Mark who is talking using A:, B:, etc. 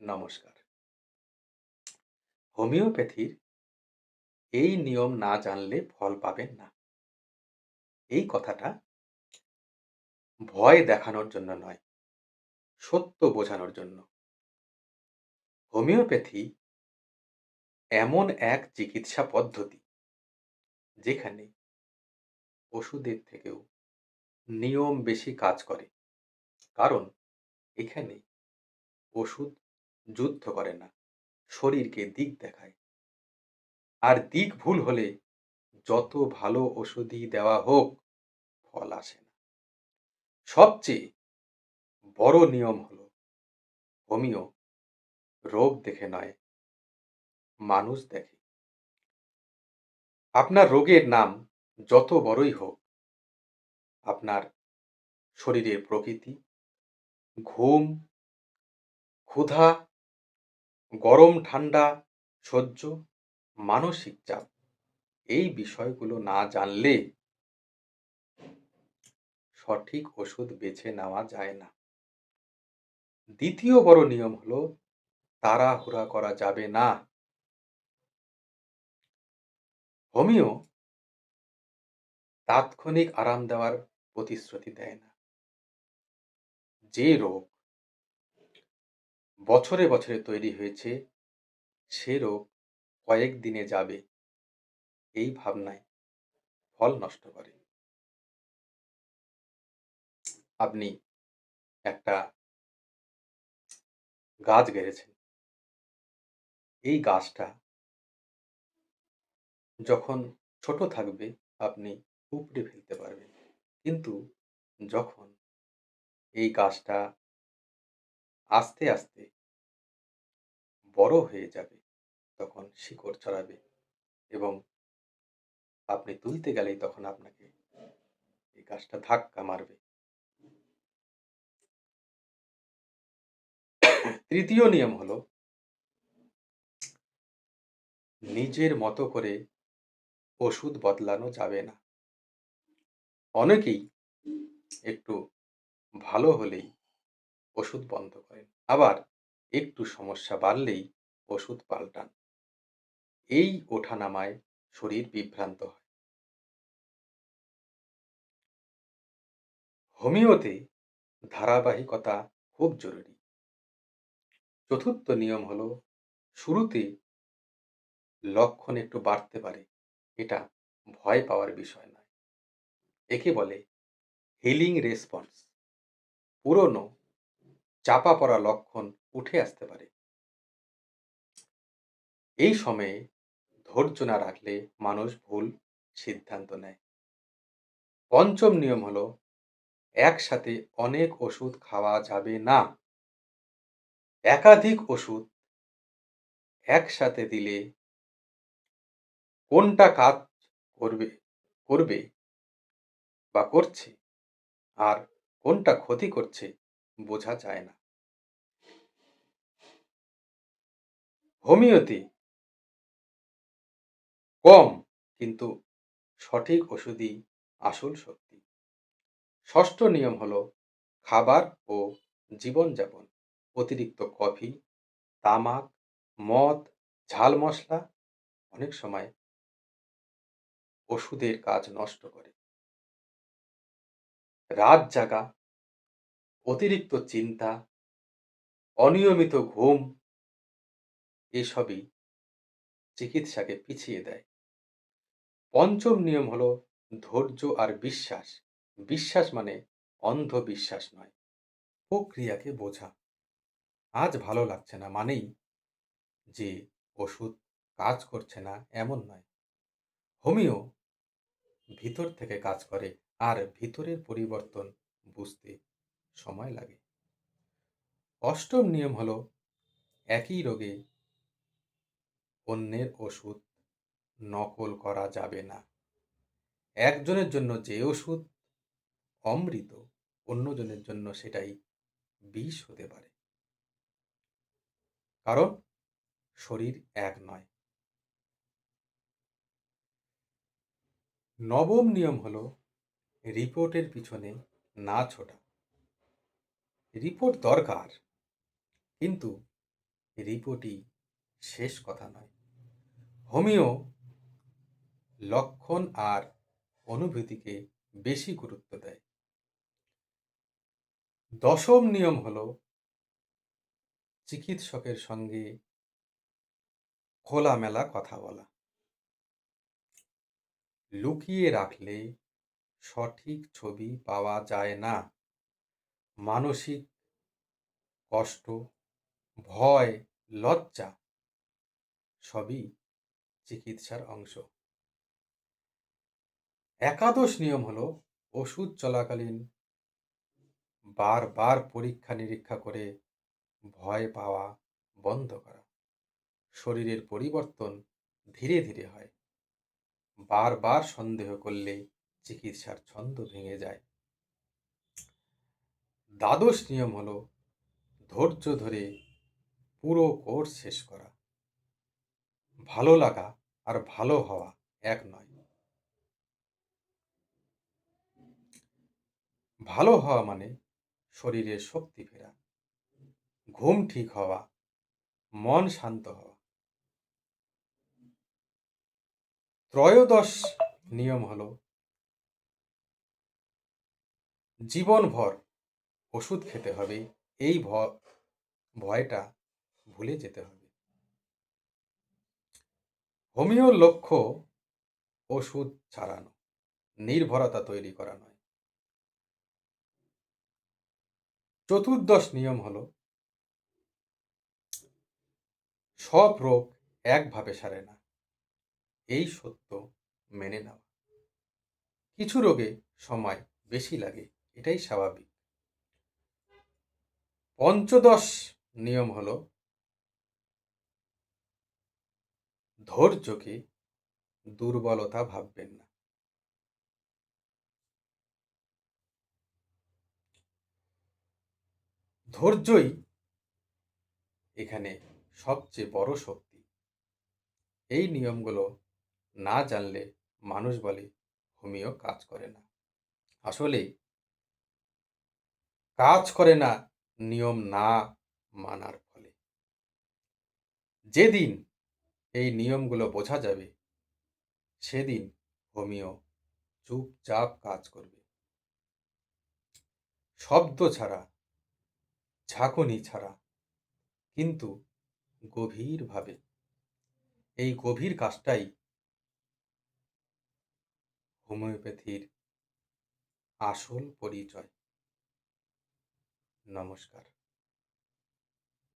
A: নমস্কার। হোমিওপ্যাথির এই নিয়ম না জানলে ফল পাবেন না। এই কথাটা ভয় দেখানোর জন্য নয়, সত্য বোঝানোর জন্য। হোমিওপ্যাথি এমন এক চিকিৎসা পদ্ধতি যেখানে ওষুধের থেকেও নিয়ম বেশি কাজ করে। কারণ এখানে ওষুধ যুদ্ধ করে না, শরীরকে দিক দেখায়। আর দিক ভুল হলে যত ভালো ওষুধই দেওয়া হোক, ফল আসে না। সবচেয়ে বড় নিয়ম হলো, হোমিও রোগ দেখে নয়, মানুষ দেখে। আপনার রোগের নাম যত বড়ই হোক, আপনার শরীরের প্রকৃতি, ঘুম, ক্ষুধা গরম, ঠান্ডা, সহ্য, মানসিক চাপ, এই বিষয়গুলো না জানলে সঠিক ওষুধ বেছে নেওয়া যায় না। দ্বিতীয় বড় নিয়ম হলো, তাড়াহুড়া করা যাবে না। হোমিও তাৎক্ষণিক আরাম দেওয়ার প্রতিশ্রুতি দেয় না। যে রোগ বছরে বছরে তৈরি হয়েছে, সে রোগ কয়েক দিনে যাবে। এই ভাবনায় ফল নষ্ট করে। আপনি একটা গাছ গেড়েছেন। এই গাছটা যখন ছোট থাকবে, আপনি উপড়ে ফেলতে পারবেন। কিন্তু যখন এই গাছটা আস্তে আস্তে বড় হয়ে যাবে। তখন শিকড় ছড়াবে এবং আপনি তুলতে গেলেই তখন আপনাকে এই গাছটা ধাক্কা মারবে। তৃতীয় নিয়ম হলো নিজের মতো করে ওষুধ বদলানো যাবে না। অনেকেই একটু ভালো হলেই ওষুধ বন্ধ করেন। আবার একটু সমস্যা বাড়লেই ওষুধ পাল্টান। এই ওঠানামায় শরীর বিভ্রান্ত হয়। হোমিওতে ধারাবাহিকতা খুব জরুরি। চতুর্থ নিয়ম হলো শুরুতে লক্ষণ একটু বাড়তে পারে, এটা ভয় পাওয়ার বিষয় নয়। একে বলে হিলিং রেসপন্স পুরনো চাপা পড়া লক্ষণ উঠে আসতে পারে। এই সময়ে ধৈর্য না রাখলে মানুষ ভুল সিদ্ধান্ত নেয়। পঞ্চম নিয়ম হলো, একসাথে অনেক ওষুধ খাওয়া যাবে না। একাধিক ওষুধ একসাথে দিলে কোনটা কাজ করবে করবে বা করছে আর কোনটা ক্ষতি করছে বোঝা যায় না। হোমিওতে কম, কিন্তু সঠিক ওষুধই আসল শক্তি। ষষ্ঠ নিয়ম হল খাবার ও জীবনযাপন। অতিরিক্ত কফি, তামাক, মদ, ঝাল মশলা অনেক সময় ওষুধের কাজ নষ্ট করে। রাত জাগা অতিরিক্ত চিন্তা, অনিয়মিত ঘুম, এসবই চিকিৎসাকে পিছিয়ে দেয়। পঞ্চম নিয়ম হল ধৈর্য আর বিশ্বাস। বিশ্বাস মানে অন্ধবিশ্বাস নয়, প্রক্রিয়াকে বোঝা। আজ ভালো লাগছে না মানেই যে ওষুধ কাজ করছে না এমন নয়। হোমিও ভিতর থেকে কাজ করে, আর ভিতরের পরিবর্তন বুঝতে সময় লাগে। অষ্টম নিয়ম হলো, একই রোগে অন্যের ওষুধ নকল করা যাবে না। একজনের জন্য যে ওষুধ অমৃত, অন্যজনের জন্য সেটাই বিষ হতে পারে। কারণ শরীর এক নয়। নবম নিয়ম হলো, রিপোর্টের পিছনে না ছোটা। রিপোর্ট দরকার। কিন্তু রিপোর্টই শেষ কথা নয়। হোমিও লক্ষণ আর অনুভূতিকে বেশি গুরুত্ব দেয়। দশম নিয়ম হল চিকিৎসকের সঙ্গে খোলামেলা কথা বলা। লুকিয়ে রাখলে সঠিক ছবি পাওয়া যায় না। মানসিক কষ্ট, ভয়, লজ্জা সবই চিকিৎসার অংশ। একাদশ নিয়ম হলো ওষুধ চলাকালীন বারবার পরীক্ষা নিরীক্ষা করে ভয় পাওয়া বন্ধ করা। শরীরের পরিবর্তন ধীরে ধীরে হয়। বারবার সন্দেহ করলে চিকিৎসার ছন্দ ভেঙে যায়। দ্বাদশ নিয়ম হলো ধৈর্য ধরে পুরো কোর্স শেষ করা। ভালো লাগা আর ভালো হওয়া এক নয়। ভালো হওয়া মানে শরীরের শক্তি ফেরা, ঘুম ঠিক হওয়া, মন শান্ত হওয়া। ত্রয়োদশ নিয়ম হলো জীবনভর ওষুধ খেতে হবে, এই ভয়টা ভুলে যেতে হবে। হোমিওর লক্ষ্য ওষুধ ছাড়ানো, নির্ভরতা তৈরি করা নয়। চতুর্দশ নিয়ম হলো, সব রোগ একভাবে সারে না, এই সত্য মেনে নেওয়া। কিছু রোগে সময় বেশি লাগে, এটাই স্বাভাবিক। পঞ্চদশ নিয়ম হলো ধৈর্যকে দুর্বলতা ভাববেন না। ধৈর্যই এখানে সবচেয়ে বড় শক্তি। এই নিয়মগুলো না জানলে মানুষ বলে হোমিও কাজ করে না। আসলে কাজ করে না নিয়ম না মানার ফলে। যেদিন এই নিয়মগুলো বোঝা যাবে, সেদিন হোমিও চুপচাপ কাজ করবে। শব্দ ছাড়া, ঝাঁকুনি ছাড়া, কিন্তু গভীরভাবে। এই গভীর কাজটাই হোমিওপ্যাথির আসল পরিচয়। নমস্কার।